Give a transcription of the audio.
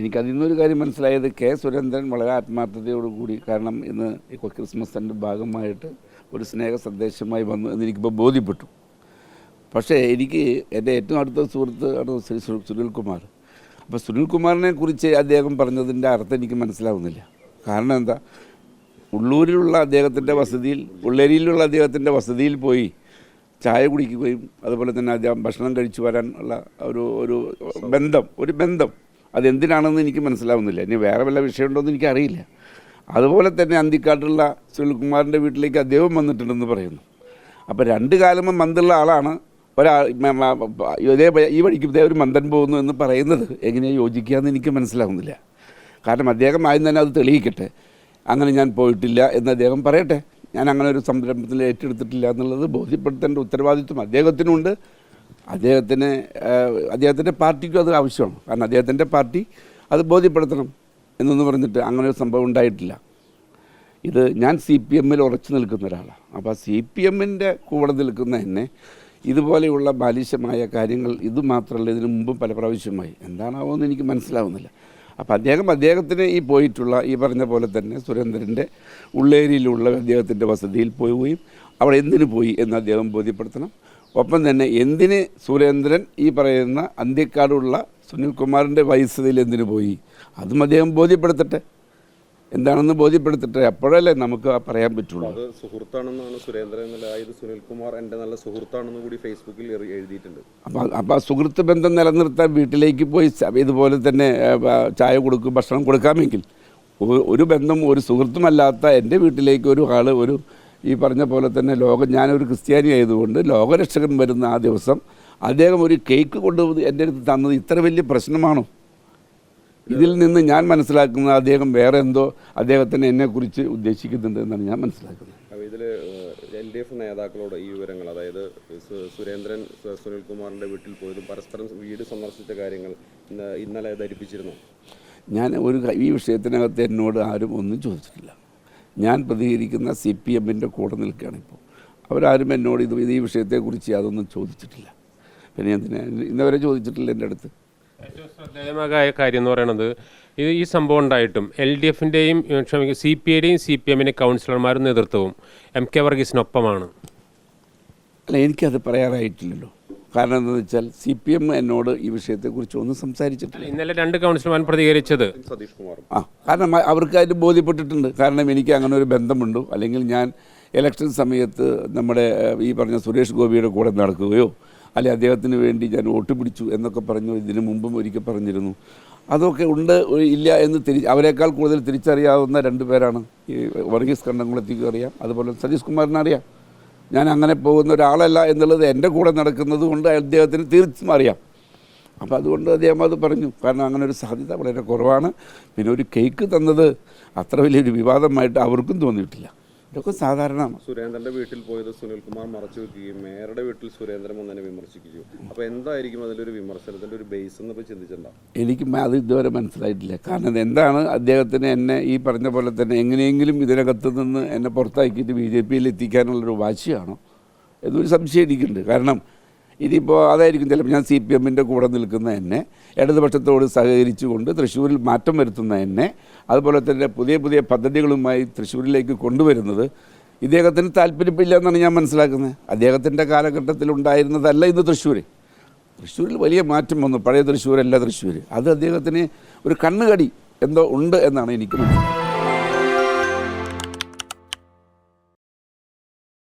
എനിക്കതിൽ നിന്നൊരു കാര്യം മനസ്സിലായത് കെ സുരേന്ദ്രൻ വളരെ ആത്മാർത്ഥതയോടുകൂടി കാരണം ഇന്ന് ക്രിസ്മസിന്റെ ഭാഗമായിട്ട് ഒരു സ്നേഹ സന്ദേശമായി വന്നു എന്ന് എനിക്കിപ്പോൾ ബോധ്യപ്പെട്ടു. പക്ഷേ എനിക്ക് എന്റെ ഏറ്റവും അടുത്ത സുഹൃത്ത് ആണ് ശ്രീ സുനിൽകുമാർ. അപ്പോൾ സുനിൽകുമാറിനെ കുറിച്ച് അദ്ദേഹം പറഞ്ഞതിന്റെ അർത്ഥം എനിക്ക് മനസ്സിലാവുന്നില്ല. കാരണം എന്താ? ഉള്ളൂരിലുള്ള അദ്ദേഹത്തിന്റെ വസതിയിൽ ഉള്ളേരിയിലുള്ള അദ്ദേഹത്തിന്റെ വസതിയിൽ പോയി ചായ കുടിക്കുകയും അതുപോലെ തന്നെ അദ്ദേഹം ഭക്ഷണം കഴിച്ചു വരാൻ ഉള്ള ഒരു ഒരു ബന്ധം ഒരു ബന്ധം അതെന്തിനാണെന്ന് എനിക്ക് മനസ്സിലാവുന്നില്ല. ഇനി വേറെ വല്ല വിഷയമുണ്ടോയെന്ന് എനിക്കറിയില്ല. അതുപോലെ തന്നെ അന്തിക്കാട്ടുള്ള സുനിൽകുമാറിന്റെ വീട്ടിലേക്ക് അദ്ദേഹം വന്നിട്ടുണ്ടെന്ന് പറയുന്നു. അപ്പോൾ രണ്ട് കാലം മന്തുള്ള ആളാണ്. ഒരാൾ ഇതേ ഈ വഴിക്ക് ഇതേ ഒരു മന്ദൻ പോകുന്നു എന്ന് പറയുന്നത് എങ്ങനെയാണ് യോജിക്കുകയെന്ന് എനിക്ക് മനസ്സിലാവുന്നില്ല. കാരണം അദ്ദേഹം ആദ്യം തന്നെ അത് തെളിയിക്കട്ടെ. അങ്ങനെ ഞാൻ പോയിട്ടില്ല എന്ന് അദ്ദേഹം പറയട്ടെ. ഞാൻ അങ്ങനെ ഒരു സംരംഭത്തിൽ ഏറ്റെടുത്തിട്ടില്ല എന്നുള്ളത് ബോധ്യപ്പെടുത്തേണ്ട ഉത്തരവാദിത്വം അദ്ദേഹത്തിനുണ്ട്. അദ്ദേഹത്തിന് അദ്ദേഹത്തിന്റെ പാർട്ടിക്കും അത് ആവശ്യമാണ്. കാരണം അദ്ദേഹത്തിന്റെ പാർട്ടി അത് ബോധ്യപ്പെടുത്തണം എന്നൊന്ന് പറഞ്ഞിട്ട് അങ്ങനെ ഒരു സംഭവം ഉണ്ടായിട്ടില്ല. ഇത് ഞാൻ സി പി എമ്മിൽ ഉറച്ചു നിൽക്കുന്ന ഒരാളാണ്. അപ്പോൾ സി പി എമ്മിന്റെ കൂടെ നിൽക്കുന്ന എന്നെ ഇതുപോലെയുള്ള ബാലിശമായ കാര്യങ്ങൾ ഇത് മാത്രമല്ല ഇതിനു മുമ്പും പല പ്രാവശ്യമായി. എന്താണാവോ എന്ന് എനിക്ക് മനസ്സിലാവുന്നില്ല. അപ്പോൾ അദ്ദേഹം അദ്ദേഹത്തിന് ഈ പോയിട്ടുള്ള ഈ പറഞ്ഞ പോലെ തന്നെ സുരേന്ദ്രന്റെ ഉള്ളേരിയിലുള്ള അദ്ദേഹത്തിന്റെ വസതിയിൽ പോവുകയും അവിടെ എന്തിനു പോയി എന്ന് അദ്ദേഹം ബോധ്യപ്പെടുത്തണം. ഒപ്പം തന്നെ എന്തിന് സുരേന്ദ്രൻ ഈ പറയുന്ന അന്ത്യക്കാടുള്ള സുനിൽകുമാറിന്റെ വയസ്സതിൽ എന്തിനു പോയി? അതും അദ്ദേഹം ബോധ്യപ്പെടുത്തട്ടെ. എന്താണെന്ന് ബോധ്യപ്പെടുത്തട്ടെ. അപ്പോഴല്ലേ നമുക്ക് പറയാൻ പറ്റുള്ളൂ. അത് സുഹൃത്താണെന്നാണ് സുരേന്ദ്രൻ അതായത് ഇത് സുനിൽകുമാർ എന്റെ നല്ല സുഹൃത്താണെന്ന് കൂടി ഫേസ്ബുക്കിൽ എഴുതിയിട്ടുണ്ട്. അപ്പോൾ അപ്പോൾ ആ സുഹൃത്ത് ബന്ധം നിലനിർത്താൻ വീട്ടിലേക്ക് പോയി ഇതുപോലെ തന്നെ ചായ കൊടുക്കും ഭക്ഷണം കൊടുക്കാമെങ്കിൽ ഒരു ബന്ധം ഒരു സുഹൃത്തുമല്ലാത്ത എന്റെ വീട്ടിലേക്ക് ഒരു ആൾ ഒരു ഈ പറഞ്ഞ പോലെ തന്നെ ലോകം ഞാനൊരു ക്രിസ്ത്യാനി ആയതുകൊണ്ട് ലോകരക്ഷകൻ വരുന്ന ആ ദിവസം അദ്ദേഹം ഒരു കേക്ക് കൊണ്ട് എന്റെ അടുത്ത് തന്നത് ഇത്ര വലിയ പ്രശ്നമാണോ? ഇതിൽ നിന്ന് ഞാൻ മനസ്സിലാക്കുന്നത് അദ്ദേഹം വേറെ എന്തോ അദ്ദേഹത്തിന് എന്നെക്കുറിച്ച് ഉദ്ദേശിക്കുന്നുണ്ട് എന്നാണ് ഞാൻ മനസ്സിലാക്കുന്നത്. ഇതിൽ എൽ ഡി എഫ് നേതാക്കളോട് ഈ വിവരങ്ങൾ അതായത് സുരേന്ദ്രൻ സുനിൽകുമാറിന്റെ വീട്ടിൽ പോയതും പരസ്പരം വീട് സന്ദർശിച്ച കാര്യങ്ങൾ ഇന്നലെ ധരിപ്പിച്ചിരുന്നു. ഞാൻ ഒരു ഈ വിഷയത്തിനകത്ത് എന്നോട് ആരും ഒന്നും ചോദിച്ചിട്ടില്ല. ഞാൻ പ്രതികരിക്കുന്ന സി പി എമ്മിന്റെ കൂടെ നിൽക്കുകയാണ് ഇപ്പോൾ. അവരാരും എന്നോട് ഇത് ഈ വിഷയത്തെക്കുറിച്ച് അതൊന്നും ചോദിച്ചിട്ടില്ല. പിന്നെ എന്തിനാ? ഇന്നവരെ ചോദിച്ചിട്ടില്ല എന്റെ അടുത്ത്. ഏറ്റവും ശ്രദ്ധേയമായ കാര്യം എന്ന് പറയുന്നത് ഇത് ഈ സംഭവം ഉണ്ടായിട്ടും എൽ ഡി എഫിന്റെയും ക്ഷമിക്കും സി പി ഐയുടെയും സി പി എമ്മിന്റെ കൗൺസിലർമാരും നേതൃത്വവും എം കെ വർഗീസിനൊപ്പമാണ്. അല്ല എനിക്കത് പറയാറായിട്ടില്ലല്ലോ. കാരണം എന്താണെന്ന് വെച്ചാൽ സി പി എം എന്നോട് ഈ വിഷയത്തെക്കുറിച്ച് ഒന്നും സംസാരിച്ചിട്ടില്ല. ഇന്നലെ രണ്ട് കൗൺസിലർമാർ പ്രതികരിച്ചത്. സതീഷ് കുമാറും ആ കാരണം അവർക്ക് അതിന് ബോധ്യപ്പെട്ടിട്ടുണ്ട്. കാരണം എനിക്ക് അങ്ങനെ ഒരു ബന്ധമുണ്ട്. അല്ലെങ്കിൽ ഞാൻ ഇലക്ഷൻ സമയത്ത് നമ്മുടെ ഈ പറഞ്ഞ സുരേഷ് ഗോപിയുടെ കൂടെ നടക്കുകയോ അല്ലെ അദ്ദേഹത്തിന് വേണ്ടി ഞാൻ വോട്ട് പിടിച്ചു എന്നൊക്കെ പറഞ്ഞു ഇതിനു മുമ്പും ഒരിക്കൽ പറഞ്ഞിരുന്നു. അതൊക്കെ ഉണ്ട് ഇല്ല എന്ന് തിരി അവരെക്കാൾ കൂടുതൽ തിരിച്ചറിയാവുന്ന രണ്ട് പേരാണ്. ഈ വർഗീസ് കണ്ണംകുളത്തേക്ക് അറിയാം. അതുപോലെ സതീഷ് കുമാറിനെ അറിയാം. ഞാൻ അങ്ങനെ പോകുന്ന ഒരാളല്ല എന്നുള്ളത് എന്റെ കൂടെ നടക്കുന്നത് കൊണ്ട് അദ്ദേഹത്തിന് തീർച്ചയായും അറിയാം. അപ്പോൾ അതുകൊണ്ട് അദ്ദേഹം അത് പറഞ്ഞു. കാരണം അങ്ങനെ ഒരു സാധ്യത വളരെ കുറവാണ്. പിന്നെ ഒരു കേക്ക് തന്നത് അത്ര വലിയൊരു വിവാദമായിട്ട് അവർക്കും തോന്നിയിട്ടില്ല. ഇതൊക്കെ സാധാരണ. സുരേന്ദ്രന്റെ വീട്ടിൽ പോയത് സുനിൽകുമാർ മറച്ചു വെക്കുകയും മേയറുടെ വീട്ടിൽ സുരേന്ദ്രൻ വന്നതിനെ വിമർശിക്കുകയും. അപ്പോൾ എന്തായിരിക്കും അതിലൊരു വിമർശനത്തിന്റെ ഒരു ബേസ് എന്ന് ചിന്തിച്ചിട്ടുണ്ടോ? എനിക്ക് അത് ഇതുവരെ മനസ്സിലായിട്ടില്ല. കാരണം എന്താണ് അദ്ദേഹത്തിന് എന്നെ ഈ പറഞ്ഞ പോലെ തന്നെ എങ്ങനെയെങ്കിലും ഇതിനകത്ത് നിന്ന് എന്നെ പുറത്താക്കിയിട്ട് ബി ജെ പിയിൽ എത്തിക്കാനുള്ളൊരു വാശിയാണോ എന്നൊരു സംശയം എനിക്കുണ്ട്. കാരണം ഇതിപ്പോൾ അതായിരിക്കും ചിലപ്പോൾ ഞാൻ സി പി എമ്മിന്റെ കൂടെ നിൽക്കുന്ന എന്നെ ഇടതുപക്ഷത്തോട് സഹകരിച്ചുകൊണ്ട് തൃശ്ശൂരിൽ മാറ്റം വരുത്തുന്ന എന്നെ അതുപോലെ തന്നെ പുതിയ പുതിയ പദ്ധതികളുമായി തൃശ്ശൂരിലേക്ക് കൊണ്ടുവരുന്നത് ഇദ്ദേഹത്തിന് താല്പര്യമില്ല എന്നാണ് ഞാൻ മനസ്സിലാക്കുന്നത്. അദ്ദേഹത്തിന്റെ കാലഘട്ടത്തിൽ ഉണ്ടായിരുന്നതല്ല ഇന്ന് തൃശ്ശൂർ തൃശ്ശൂരിൽ വലിയ മാറ്റം വന്നു. പഴയ തൃശ്ശൂരല്ല തൃശ്ശൂർ അത് അദ്ദേഹത്തിന് ഒരു കണ്ണുകടി എന്തോ ഉണ്ട് എന്നാണ് എനിക്ക് മനസ്സിലാക്കുന്നത്